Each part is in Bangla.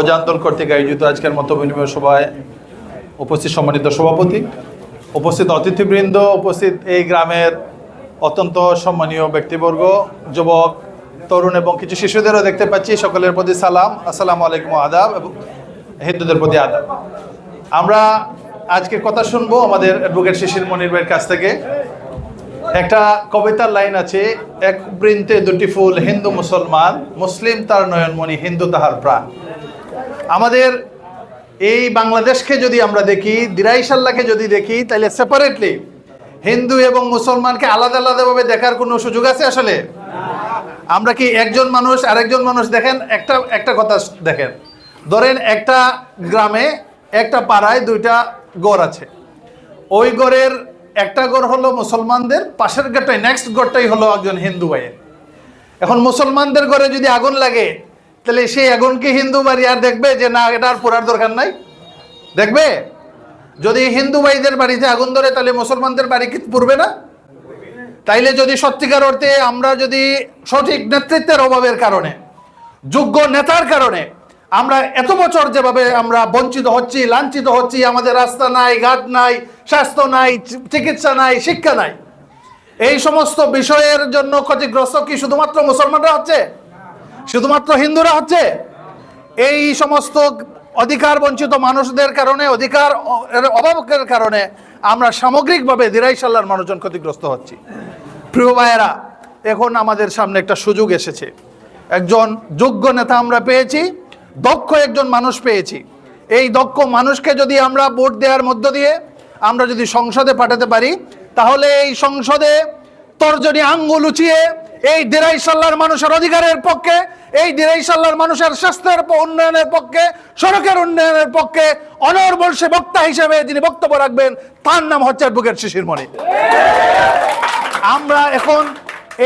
অজান্তর কর্তৃক আয়োজিত আজকের মতো বিনিময় সভায় উপস্থিত সম্মানিত সভাপতি, উপস্থিত অতিথিবৃন্দ, উপস্থিত এই গ্রামের অত্যন্ত সম্মানীয় ব্যক্তিবর্গ, যুবক, তরুণ এবং কিছু শিশুদেরও দেখতে পাচ্ছি, সকলের প্রতি সালাম, আসসালামু আলাইকুম আদাব এবং হিন্দুদের প্রতি আদাব। আমরা আজকে কথা শুনব আমাদের অ্যাডভোকেট শিশির মনির ভাইয়ের কাছ থেকে। একটা কবিতার লাইন আছে, এক বৃন্তে দুটি ফুল হিন্দু মুসলমান, মুসলিম তার নয়নমণি, হিন্দু তাহার প্রাণ। আমাদের এই বাংলাদেশকে যদি আমরা দেখি দিরাইশাল্লাহকে যদি দেখি তাহলে সেপারেটলি হিন্দু এবং মুসলমানকে আলাদা আলাদাভাবে দেখার কোনো সুযোগ আছে আসলে? আমরা কি একজন মানুষ, আরেকজন মানুষ দেখেন? একটা একটা কথা দেখেন। ধরেন একটা গ্রামে, একটা পাড়ায় দুইটা গড় আছে। ওই গড়ের একটা গড় হলো মুসলমানদের, পাশের গড়টাই নেক্সট গড়টাই হলো একজন হিন্দু ভাইয়ের। এখন মুসলমানদের ঘরে যদি আগুন লাগে তাহলে সেই আগুন কি হিন্দু বাড়ি আর দেখবে যে না, এটা আর পোড়ার দরকার নাই। দেখবে? যদি হিন্দু ভাইদের বাড়িতে আগুন ধরে, তাহলে মুসলমানদের বাড়ি কি পুরবে না? তাইলে যদি সত্যিকার অর্থে আমরা যদি সঠিক নেতৃত্বের অভাবের কারণে, যোগ্য নেতার কারণে, আমরা এত বছর যেভাবে আমরা বঞ্চিত হচ্ছি, লাঞ্ছিত হচ্ছি, আমাদের রাস্তা নাই, ঘাট নাই, স্বাস্থ্য নাই, চিকিৎসা নাই, শিক্ষা নাই, এই সমস্ত বিষয়ের জন্য ক্ষতিগ্রস্ত কি শুধুমাত্র মুসলমানরা হচ্ছে? শুধুমাত্র হিন্দুরা হচ্ছে? এই সমস্ত অধিকার বঞ্চিত মানুষদের কারণে, অধিকার অভাবের কারণে আমরা সামগ্রিকভাবে দিরাইশাল্লার মানুষজন ক্ষতিগ্রস্ত হচ্ছি। প্রিয় ভাইয়েরা, এখন আমাদের সামনে একটা সুযোগ এসেছে। একজন যোগ্য নেতা আমরা পেয়েছি, দক্ষ একজন মানুষ পেয়েছি। এই দক্ষ মানুষকে যদি আমরা ভোট দেওয়ার মধ্য দিয়ে আমরা যদি সংসদে পাঠাতে পারি, তাহলে এই সংসদে তর্জনী আঙ্গুল উঁচিয়ে এই দিরাই সাল্লার মানুষের অধিকারের পক্ষে, এই দিরাই সাল্লার মানুষের স্বাস্থ্যের উন্নয়নের পক্ষে, সড়কের উন্নয়নের পক্ষে অনর্বল সে বক্তা হিসেবে যিনি বক্তব্য রাখবেন। তার নাম হচ্ছে অ্যাডভোকেট শিশির মণি আমরা এখন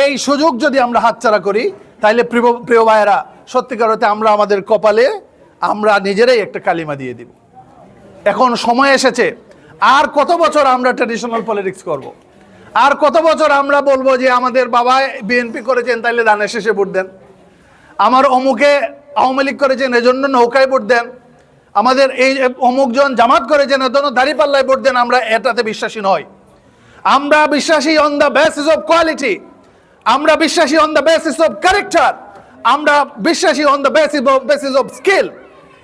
এই সুযোগ যদি আমরা হাতছাড়া করি তাহলে প্রিয় প্রিয় ভাইয়েরা, সত্যিকার অর্থে আমরা আমাদের কপালে আমরা নিজেরাই একটা কালিমা দিয়ে দিব। এখন সময় এসেছে। আর কত বছর আমরা ট্রেডিশনাল পলিটিক্স করব। আর কত বছর আমরা বলব যে আমাদের বাবা বিএনপি করেছেন, তাইলে দানের শেষে ভোট দেন। আমার অমুকে আওয়ামী লীগ করেছেন, এজন্য নৌকায় ভোট দেন। আমাদের এই অমুকজন জামাত করেছেন, এজন্য দাঁড়িপাল্লায় ভোট দেন, আমরা এটাতে বিশ্বাসী নয় আমরা বিশ্বাসী on the basis of quality আমরা বিশ্বাসী on the basis of character আমরা বিশ্বাসী on the basis of basis of skill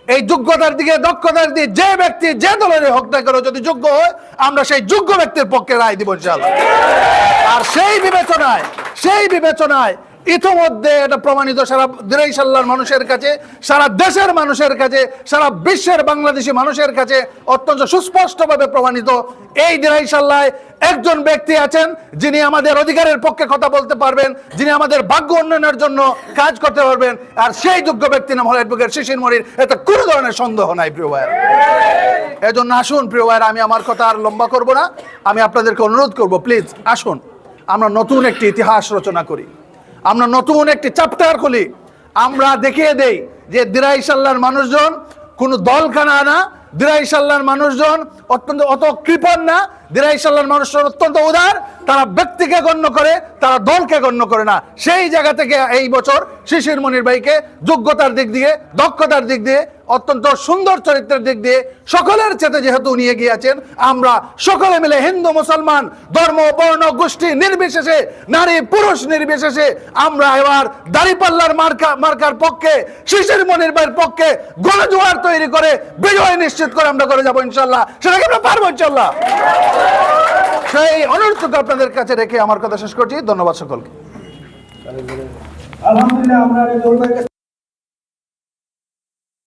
এই যোগ্যতার দিকে, দক্ষতার দিকে যে ব্যক্তি যে দলের হোক না কেন যদি যোগ্য হয়, আমরা সেই যোগ্য ব্যক্তির পক্ষে রায় দিব ইনশাল্লাহ আর সেই বিবেচনায় সেই বিবেচনায় ইতোমধ্যে এটা প্রমাণিত, সারা দিরাইশাল্লার মানুষের কাছে, সারা দেশের মানুষের কাছে, সারা বিশ্বের বাংলাদেশি মানুষের কাছে অত্যন্ত সুস্পষ্টভাবে প্রমাণিত। এই দিরাইশাল্লায় একজন ব্যক্তি আছেন যিনি আমাদের অধিকারের পক্ষে কথা বলতে পারবেন, যিনি আমাদের ভাগ্য উন্নয়নের জন্য কাজ করতে পারবেন, আর সেই যোগ্য ব্যক্তি নাম হল অ্যাডভোকেট শিশির মরির এতে কোনো ধরনের সন্দেহ নাই, প্রিয় ভাইয়ের। এজন্য আসুন, প্রিয় ভাইয়ের, আমি আমার কথা আর লম্বা করব না। আমি আপনাদেরকে অনুরোধ করব, প্লিজ, আসুন। আমরা নতুন একটি ইতিহাস রচনা করি। আমরা নতুন একটি চ্যাপ্টার খুলি। আমরা দেখিয়ে দেই যে দিরাইশাল্লার মানুষজন কোনো দলখানা না দিরাইশাল্লার মানুষজন অত্যন্ত অত কৃপণ না। দিরাইশাল্লার মানুষজন অত্যন্ত উদার। তারা ব্যক্তিকে গণ্য করে, তারা দলকে গণ্য করে না। সেই জায়গা থেকে এই বছর শিশির মনির ভাইকে যোগ্যতার দিক দিয়ে, দক্ষতার দিক দিয়ে, অত্যন্ত সুন্দর চরিত্রের দিক দিয়ে সকলের চেতে যেহেতু নিয়ে গিয়েছেন, আমরা সকলে মিলে হিন্দু, মুসলমান, ধর্ম, বর্ণ, গোষ্ঠী নির্বিশেষে, নারী, পুরুষ নির্বিশেষে আমরা এবার দাড়িপাল্লার মার্কা, মার্কার পক্ষে, শিশির মনির ভাইয়ের পক্ষে গণজোয়ার তৈরি করে, বিজয় নিশ্চিত করে আমরা করে যাব ইনশাল্লাহ সেটাকে আমরা পারব ইনশাল্লাহ সেই অনুরোধটুকু আপনাদের কাছে রেখে আমার কথা শেষ করছি। ধন্যবাদ সকলকে। আলহামদুলিল্লাহ, আমরা